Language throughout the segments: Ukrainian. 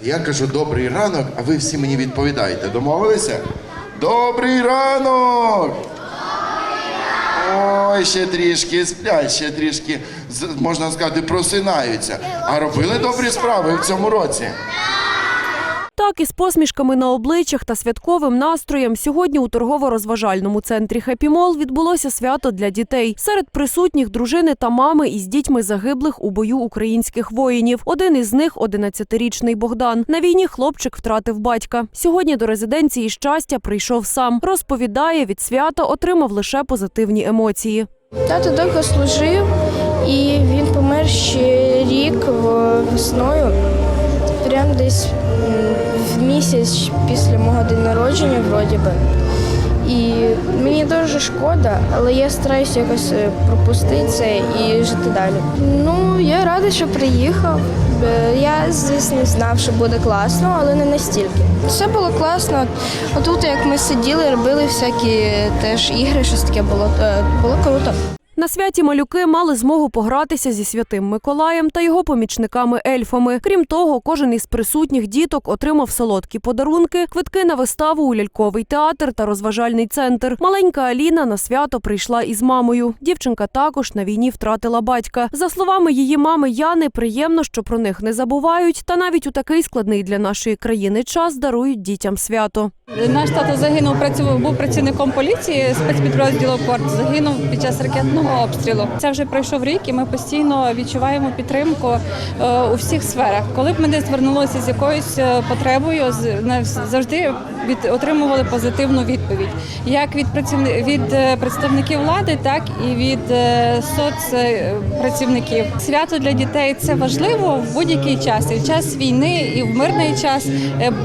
Я кажу добрий ранок, а ви всі мені відповідаєте. Домовилися? Добрий ранок! Ой, ще трішки сплять, ще трішки, можна сказати, просинаються. А робили добрі справи в цьому році. Так, із посмішками на обличчях та святковим настроєм сьогодні у торгово-розважальному центрі «Хеппі Мол» відбулося свято для дітей. Серед присутніх дружини та мами із дітьми загиблих у бою українських воїнів. Один із них – 11-річний Богдан. На війні хлопчик втратив батька. Сьогодні до резиденції щастя прийшов сам. Розповідає, від свята отримав лише позитивні емоції. Тато довго служив, і він помер ще рік весною, прям десь в місяць після мого день народження, вроді би. І мені дуже шкода, але я стараюся якось е, пропустити це і жити далі. Ну, я рада, що приїхав. Е, Я, звісно, знав, що буде класно, але не настільки. Все було класно. Отут, як ми сиділи, робили всякі теж ігри, щось таке було. е, Було круто. На святі малюки мали змогу погратися зі святим Миколаєм та його помічниками-ельфами. Крім того, кожен із присутніх діток отримав солодкі подарунки, квитки на виставу у ляльковий театр та розважальний центр. Маленька Аліна на свято прийшла із мамою. Дівчинка також на війні втратила батька. За словами її мами Яни, приємно, що про них не забувають, та навіть у такий складний для нашої країни час дарують дітям свято. Наш тато загинув, працював, був працівником поліції спецпідрозділу Порт. Загинув під час ракетного обстрілу. Це вже пройшов рік, і ми постійно відчуваємо підтримку е, у всіх сферах. Коли б ми десь звернулися з якоюсь е, потребою, завжди від отримували позитивну відповідь, як від працівни від е, представників влади, так і від соцпрацівників. Свято для дітей це важливо в будь-який час, і в час війни, і в мирний час.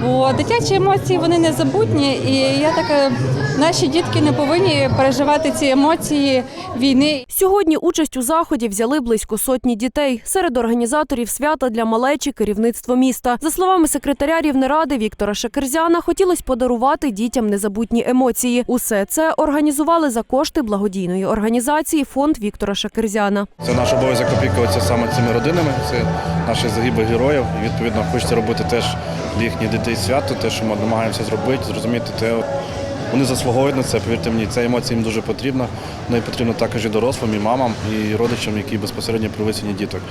Бо дитячі емоції вони незабутні, і я така, наші дітки не повинні переживати ці емоції війни. Сьогодні участь у заході взяли близько сотні дітей. Серед організаторів свята для малечі керівництво міста. За словами секретаря Рівнеради Віктора Шакерзяна, хотілося подарувати дітям незабутні емоції. Усе це організували за кошти благодійної організації Фонд Віктора Шакерзяна. Це наш обов'язок опікуватися саме цими родинами, це наші загиблих героїв. Відповідно хочеться робити теж для їхніх дітей свято, те, що ми намагаємося зробити, зрозуміти те. Вони заслуговують на це, повірте мені, ця емоція їм дуже потрібна. Ну і потрібно також і дорослим, і мамам, і родичам, які безпосередньо при висінні діток.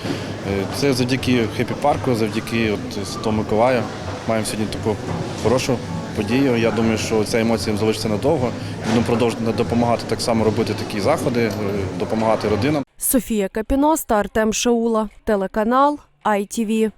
Е, Це завдяки хеппі парку, завдяки от Святому Миколаю. Маємо сьогодні таку хорошу подію. Я думаю, що ця емоція їм залишиться надовго. Будемо продовжувати допомагати так само робити такі заходи, е, допомагати родинам. Софія Капіноста, Артем Шаула, телеканал ITV.